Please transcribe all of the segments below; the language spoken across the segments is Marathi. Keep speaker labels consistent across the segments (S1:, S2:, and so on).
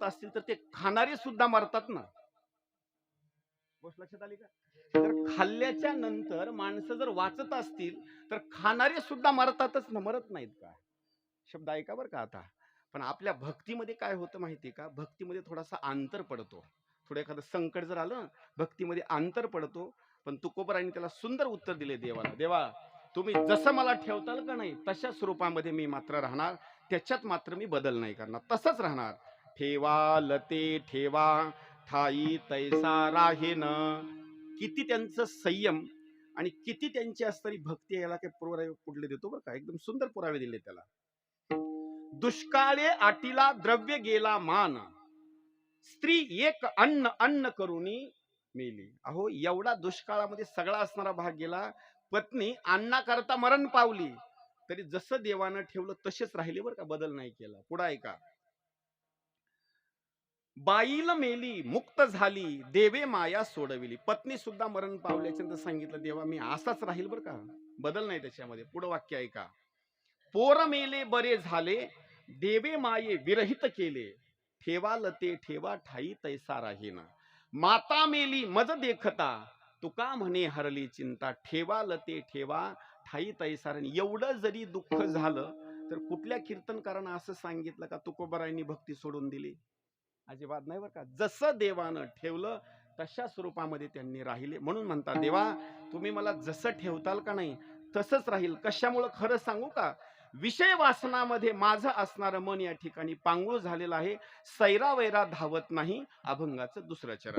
S1: वाचत असतील तर ते खाणारे सुद्धा मरतात ना. गोष्ट लक्षात आली का? तर खाल्ल्याच्या नंतर माणसं जर वाचत असतील तर खाणारे सुद्धा मरतातच ना मरत नाहीत का? शब्द ऐका बरं का आता. पण आपल्या भक्तीमध्ये काय होतं माहिती का? भक्तीमध्ये थोडासा अंतर पडतो. थोडं एखादं संकट जर आलं भक्तीमध्ये अंतर पडतो पण तुकोबरांनी त्याला सुंदर उत्तर दिले देवाला. देवा तुम्ही जसं मला ठेवताल का नाही तशा स्वरूपामध्ये मी मात्र राहणार. त्याच्यात मात्र मी बदल नाही करणार. तसंच राहणार. ठेवा लते ठेवा ठाई तैसा राहीन. किती त्यांचं संयम आणि किती त्यांची असणारी भक्ती याला काही पुरावे कुठले देतो बरं का? एकदम सुंदर पुरावे दिले त्याला. दुष्काळे आटीला द्रव्य गेला मान. स्त्री एक अन्न अन्न करुणी मेली. अहो एवढा दुष्काळामध्ये सगळा असणारा भाग गेला. पत्नी अन्नाकरता मरण पावली. तरी जसं देवानं ठेवलं तसेच राहिले बरं का? बदल नाही केला. पुढं ऐका बाईल मेली मुक्त झाली देवे माया सोडविली. पत्नी सुद्धा मरण पावल्याच्या सांगितलं देवा मी असाच राहील बरं का? बदल नाही त्याच्यामध्ये. पुढं वाक्य ऐका. पोर मेले बरे झाले. देवे माये विरहित केले. ठेवा लते ठेवा ठाई तैसा राहीना. माता मेली मज देखता. तुका म्हणे हरली चिंता. ठेवा लते ठेवा ठाई तैसा एवढं जरी दुःख झालं तर कुठल्या कीर्तनकारानं असं सांगितलं का तुकोबरायांनी भक्ती सोडून दिली? अजिबात नाही बरं का. जसं देवानं ठेवलं तशा स्वरूपामध्ये त्यांनी राहिले. म्हणून म्हणता देवा तुम्ही मला जसं ठेवताल का नाही तसंच राहील. कशामुळं खरं सांगू का? विषय वासनामध्ये माझं असणारं मन या ठिकाणी पांगूळ झालेलं आहे. सैरा वैरा धावत नाही. अभंगाचं दुसरं चरण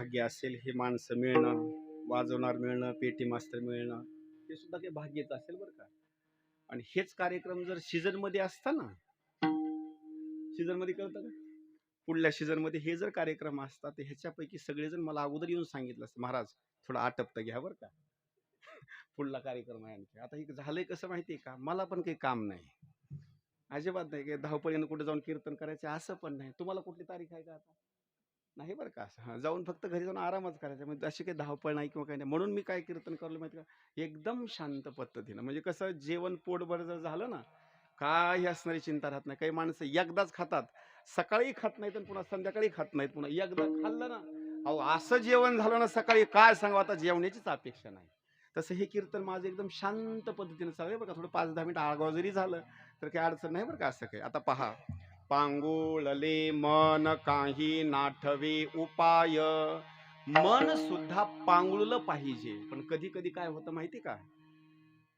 S1: भाग्य असेल हे माणसं मिळणं वाजवणार मिळणं पेटी मास्तर मिळणं हे सुद्धा काही भाग्यच असेल बरं का? आणि हेच कार्यक्रम जर सीझनमध्ये असता ना सीझनमध्ये कळतं का? पुढल्या सीझनमध्ये हे जर कार्यक्रम असतात तर ह्याच्यापैकी सगळेजण मला अगोदर येऊन सांगितलं असतं महाराज थोडं आटपतं घ्या बरं का. पुढला कार्यक्रम आहे आणखी. आता हे झालंय कसं माहितीये का? मला पण काही काम नाही. अजिबात नाही. काही धावपळीनं कुठे जाऊन कीर्तन करायचं असं पण नाही. तुम्हाला कुठली तारीख आहे का आता? नाही बरं का असं. हां जाऊन फक्त घरी जाऊन आरामच करायचा. म्हणजे अशी काही धावपळ नाही किंवा काही नाही. म्हणून मी काय कीर्तन करलो माहिती का? एकदम शांत पद्धतीनं. म्हणजे कसं जेवण पोटभर जर झालं ना काही असणारी चिंता राहत नाही. काही माणसं एकदाच खातात. सकाळी खात नाहीत आणि पुन्हा संध्याकाळी खात नाहीत. पुन्हा एकदा खाल्लं ना अहो असं जेवण झालं ना सकाळी काय सांगावं? आता जेवण्याचीच अपेक्षा नाही. तसं हे कीर्तन माझं एकदम शांत पद्धतीनं चालू आहे. बरं का थोडं पाच दहा मिनिट आळगाव जरी झालं तर काही अडचण नाही बरं का असं काही. आता पहा. पांगुळले मन काही नाठवे उपाय. मन सुद्धा पांगुळलं पाहिजे. पण कधी कधी काय होतं माहिती का?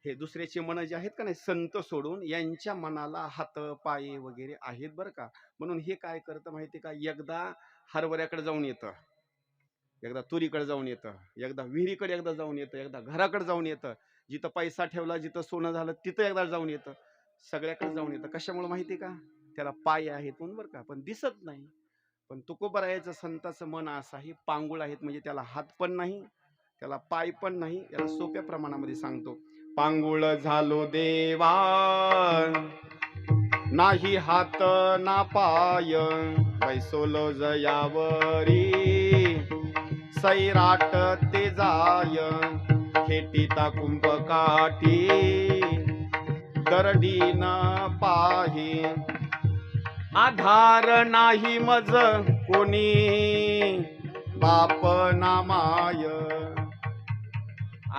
S1: हे दुसऱ्याचे मन जे आहेत का नाही संत सोडून यांच्या मनाला हात पाय वगैरे आहेत बरं का. म्हणून हे काय करतं माहिती का? एकदा हरभऱ्याकडे जाऊन येतं. एकदा तुरीकडे जाऊन येतं. एकदा विहिरीकडे एकदा जाऊन येतं. एकदा घराकडे जाऊन येतं. जिथं पैसा ठेवला जिथं सोनं झालं तिथं एकदा जाऊन येतं. सगळ्याकडे जाऊन येतं. कशामुळे माहिती का? त्याला पाय आहेत म्हणून बरं का पण दिसत नाही. पण तुकोबरायाचं संताचं मन असं आहे पांगुळ आहेत म्हणजे त्याला हात पण नाही त्याला पाय पण नाही याला सोप्या प्रमाणामध्ये सांगतो. पांगुळ झालो देवा नाही हात ना पाय बैसोलो जयावरी सैराट ते जाय खेटीता कुंभ काठी दरडीन पाही आधार नाही मज कोणी. बाप नामाय.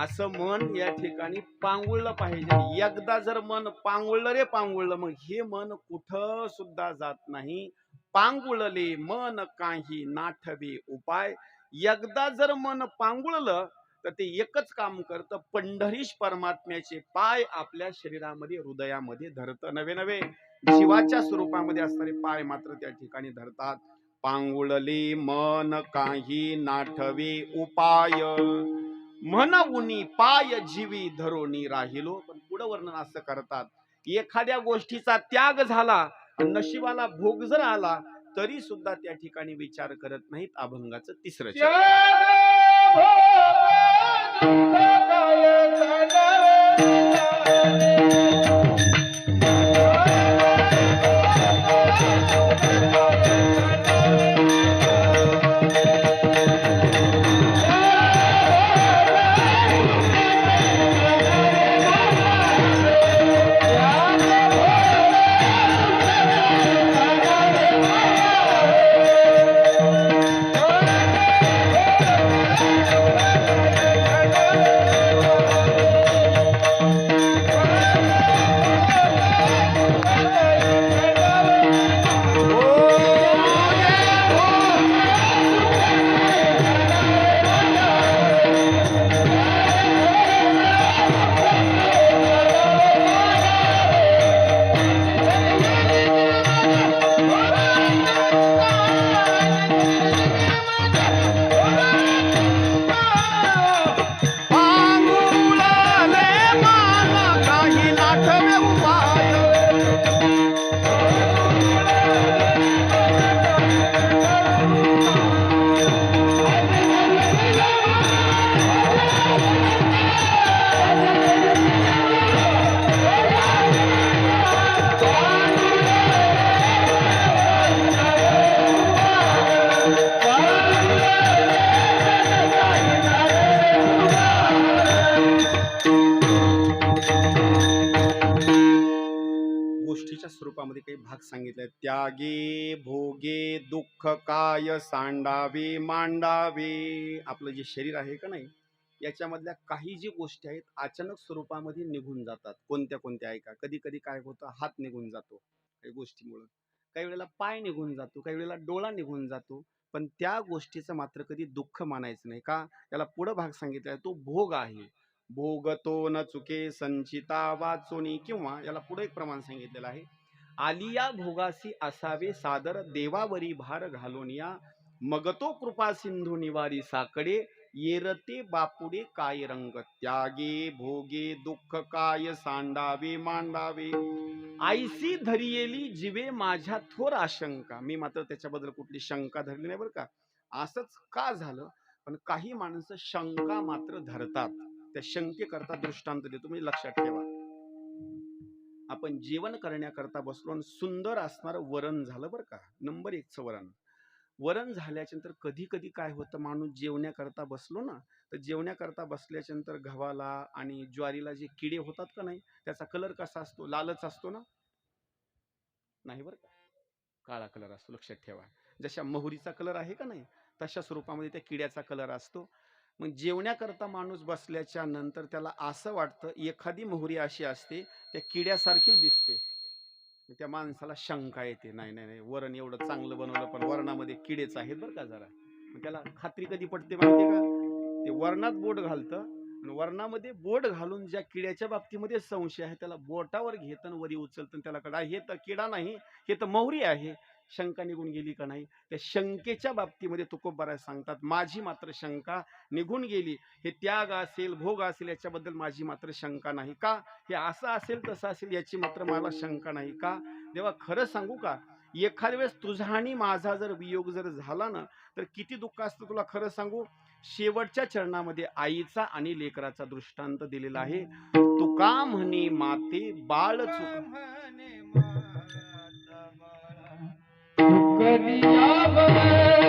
S1: असं मन या ठिकाणी पांगुळलं पाहिजे. एकदा जर मन पांगुळलं रे पांगुळलं मग हे मन कुठं सुद्धा जात नाही. पांगुळले मन काही नाठवे उपाय. एकदा जर मन पांगुळलं तर ते एकच काम करतं. पंढरीश परमात्म्याचे पाय आपल्या शरीरामध्ये हृदयामध्ये धरतं. नवे नवे. जीवाच्या स्वरूपामध्ये असणारे पाय मात्र त्या ठिकाणी धरतात. पांगुळले मन काही नाठवे उपाय. म्हणउनी पाय जीवी धरोनी राहिलो. पण पुढं वर्णन असं करतात एखाद्या गोष्टीचा त्याग झाला नशिबाला भोग जर आला तरी सुद्धा त्या ठिकाणी विचार करत नाहीत अभंगाचं तिसरं चरण. सांगितलं त्यागे भोगे दुःख काय सांडावे मांडावे. आपलं जे शरीर आहे का नाही याच्यामधल्या काही जी गोष्टी आहेत अचानक स्वरूपामध्ये निघून जातात. कोणत्या कोणत्या ऐका कधी कधी काय होतं हात निघून जातो काही गोष्टीमुळं. काही वेळेला पाय निघून जातो काही वेळेला डोळा निघून जातो. पण त्या गोष्टीचं मात्र कधी दुःख मानायचं नाही का? याला पुढं भाग सांगितला आहे तो भोग आहे. भोगतो न चुके संचिता वाचोनी किंवा याला पुढे एक प्रमाण सांगितलेलं आहे आलिया भोगासी असावे सादर देवावरी भार घालून या. मगतो कृपा सिंधू निवारी साकडे येरते बापुडे काय रंग त्यागे भोगे दुःख काय सांडावे मांडावे. आईसी धरियेली जिवे माझ्या थोर आशंका. मी मात्र त्याच्याबद्दल कुठली शंका धरली नाही बरं का. असंच का झालं? पण काही माणसं शंका मात्र धरतात. त्या शंकेकरता दृष्टांत देतो तुम्ही लक्षात ठेवा. आपण जेवण करण्याकरता बसलो आणि सुंदर असणारं वरण झालं बरं का. नंबर एकचं वरण. वरण झाल्याच्यानंतर कधी कधी काय होतं माणूस जेवण्याकरता बसलो ना तर जेवण्याकरता बसल्याच्या नंतर गव्हाला आणि ज्वारीला जे किडे होतात का नाही त्याचा कलर कसा असतो? लालच असतो ना? नाही बरं का? काळा कलर असतो लक्षात ठेवा. जशा मोहरीचा कलर आहे का नाही तशा स्वरूपामध्ये त्या किड्याचा कलर असतो. मग जेवण्याकरता माणूस बसल्याच्या नंतर त्याला असं वाटतं एखादी मोहरी अशी असते त्या किड्यासारखी दिसते. त्या माणसाला शंका येते नाही नाही नाही वरण एवढं चांगलं बनवलं पण वरणामध्ये किडेच आहेत बरं का जरा. मग त्याला खात्री कधी पडते माहिती का? ते वरणात बोट घालतं आणि वरणामध्ये बोट घालून ज्या किड्याच्या बाबतीमध्ये संशय आहे त्याला बोटावर घेतं वरी उचलतं त्याला कडा हे तर किडा नाही हे तर मोहरी आहे. शंका निघून गेली का नाही? त्या शंकेच्या बाबतीमध्ये तुकोबारा सांगतात माझी मात्र शंका निघून गेली. हे त्याग असेल भोग असेल याच्याबद्दल माझी मात्र शंका नाही का? हे असं असेल तसं असेल याची मात्र मला शंका नाही का? देवा खरं सांगू का? एखाद्या वेळेस तुझा आणि माझा जर वियोग जर झाला ना तर किती दुःख असतं तुला खरं सांगू? शेवटच्या चरणामध्ये आईचा आणि लेकराचा दृष्टांत दिलेला आहे. तुका म्हणे माते बाळ चुक
S2: म्हणे माता बाळा. कधी यावं